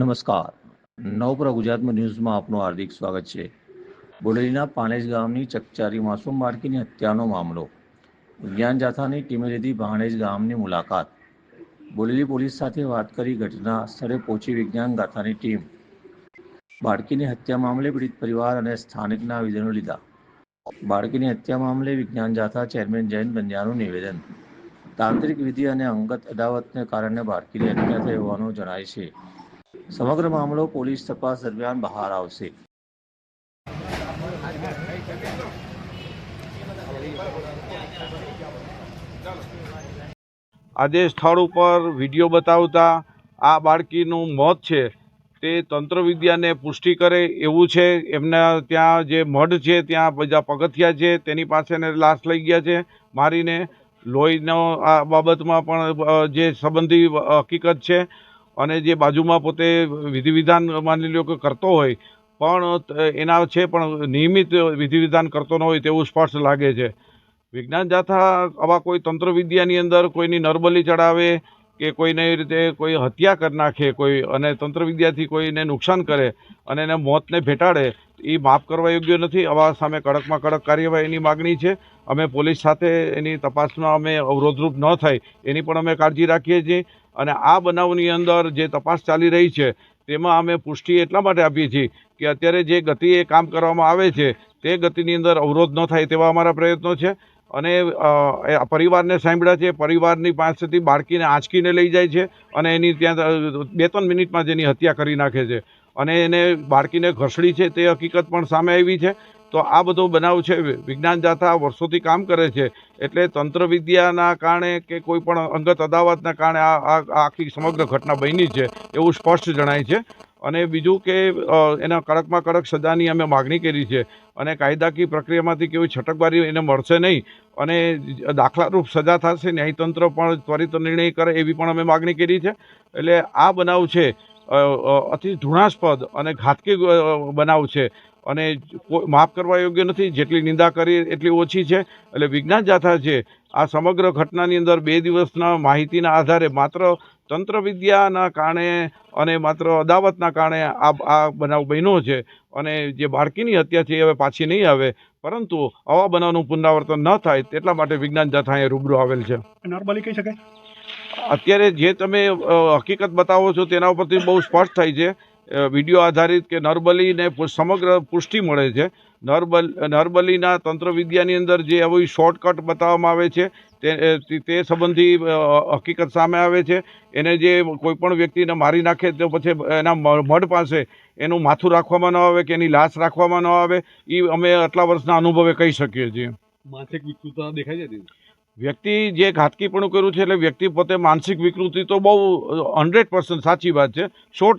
નમસ્કાર. નવપુરા ગુજરાતમાં ન્યૂઝમાં આપનું હાર્દિક સ્વાગત છે. બોડેલીના પાણેજ ગામની ચકચારી માસૂમ બાળકીની હત્યાનો મામલો. વિજ્ઞાન જાથાની ટીમે લીધી ભાણેજ ગામની મુલાકાત. બોડેલી પોલીસ સાથે વાત કરી ઘટના સ્થળે પહોંચી વિજ્ઞાન ગાથાની ટીમ. બાળકીની હત્યા મામલે પીડિત પરિવાર અને સ્થાનિકના વિધનો લીધા. બાળકીની હત્યા મામલે વિજ્ઞાન જાથા ચેરમેન જયંત બંજાનું નિવેદન. તાંત્રિક વિધિ અને અંગત અદાવતને કારણે બાળકીની હત્યા થઈ હોવાનું જણાય છે. સમગ્ર મામલો પોલીસ તપાસ દરમિયાન બહાર આવશે. આજે સ્થળ ઉપર વીડિયો બતાવતા આ બાળકીનું મોત છે, તે તંત્રવિદ્યાને પુષ્ટિ કરે એવું છે. એમના ત્યાં જે મઢ છે, ત્યાં બધા પગથિયા છે, તેની પાસેને લાશ લઈ ગયા છે. મારીને લોહીનો આ બાબતમાં પણ જે સંબંધી હકીકત છે અને જે બાજુમાં પોતે વિધિ વિધાન માની લ્યો કે કરતો હોય, પણ એના છે પણ નિયમિત વિધિ વિધાન કરતો ન હોય તેવું સ્પષ્ટ લાગે છે. વિજ્ઞાન જાથા આવા કોઈ તંત્રવિદ્યાની અંદર કોઈની નરબલી ચડાવે કે કોઈને એ રીતે કોઈ હત્યા કરી નાખે કોઈ, અને તંત્રવિદ્યાથી કોઈને નુકસાન કરે અને એને મોતને ભેટાડે એ માફ કરવા યોગ્ય નથી. આવા સામે કડકમાં કડક કાર્યવાહીની માગણી છે. અમે પોલીસ સાથે એની તપાસમાં અમે અવરોધરૂપ ન થાય. એની પણ અમે કાળજી રાખીએ છીએ. અને આ બનાવની અંદર જે તપાસ ચાલી રહી છે, તેમાં અમે પુષ્ટિ એટલા માટે આપીએ છીએ કે અત્યારે જે ગતિએ કામ કરવામાં આવે છે, તે ગતિની અંદર અવરોધ ન થાય તેવા અમારા પ્રયત્નો છે. અને એ પરિવારને સાંભળ્યા છે, પરિવારની પાસેથી બાળકીને આંચકીને લઈ જાય છે અને એની ત્યાં બે ત્રણ મિનિટમાં જેની હત્યા કરી નાખે છે. અને એને બાળકીને ઘસડી છે, તે હકીકત પણ સામે આવી છે. તો આ બધો બનાવ છે વિજ્ઞાન જાથા વર્ષોથી કામ કરે છે. એટલે તંત્રવિદ્યાના કારણે કે કોઈ પણ અંગત અદાવતના કારણે આ આખી સમગ્ર ઘટના બની છે એવું સ્પષ્ટ જણાય છે. અને બીજું કે એના કડકમાં કડક સજાની અમે માગણી કરી છે. અને કાયદાકીય પ્રક્રિયામાંથી કેવી છટકબારી એને મળશે નહીં. અને દાખલારૂપ સજા થશે, ન્યાયતંત્ર પણ ત્વરિત નિર્ણય કરે એવી પણ અમે માગણી કરી છે. એટલે આ બનાવ છે. અતિ ધૃણાસ્પદ અને ઘાતકી બનાવ છે. અને માફ કરવા યોગ્ય નથી. જેટલી નિંદા કરી એટલી ઓછી છે. એટલે વિજ્ઞાન જાથા છે, આ સમગ્ર ઘટનાની અંદર બે દિવસના માહિતીના આધારે માત્ર તંત્રવિદ્યાના કારણે અને માત્ર અદાવતના કારણે આ આ બનાવ બન્યો છે. અને જે બાળકીની હત્યા છે હવે પાછી નહીં આવે. પરંતુ આવા બનાવનું પુનરાવર્તન ન થાય તેટલા માટે વિજ્ઞાન જાથા અહીંયા રૂબરૂ આવેલ છે. નોર્મલી કહી શકાય? અત્યારે જે તમે હકીકત બતાવો છો તેના ઉપરથી બહુ સ્પષ્ટ થાય છે. વીડિયો આધારિત કે નરબલીને સમગ્ર પુષ્ટિ મળે છે. નરબલ, નરબલીના તંત્રવિદ્યાની અંદર જે આવી શોર્ટકટ બતાવવામાં આવે છે, તે તે- સંબંધી હકીકત સામે આવે છે. એને જે કોઈપણ વ્યક્તિને મારી નાખે તો પછી એના મઢ પાસે એનું માથું રાખવામાં ન આવે કે એની લાશ રાખવામાં ન આવે. એ અમે આટલા વર્ષના અનુભવે કહી શકીએ છીએ. માનસિક દેખાય છે વ્યક્તિ જે ઘાતકીપણું કર્યું છે એટલે વ્યક્તિ પોતે માનસિક વિકૃતિ તો બહુ હંડ્રેડ પર્સન્ટ સાચી વાત છે. સો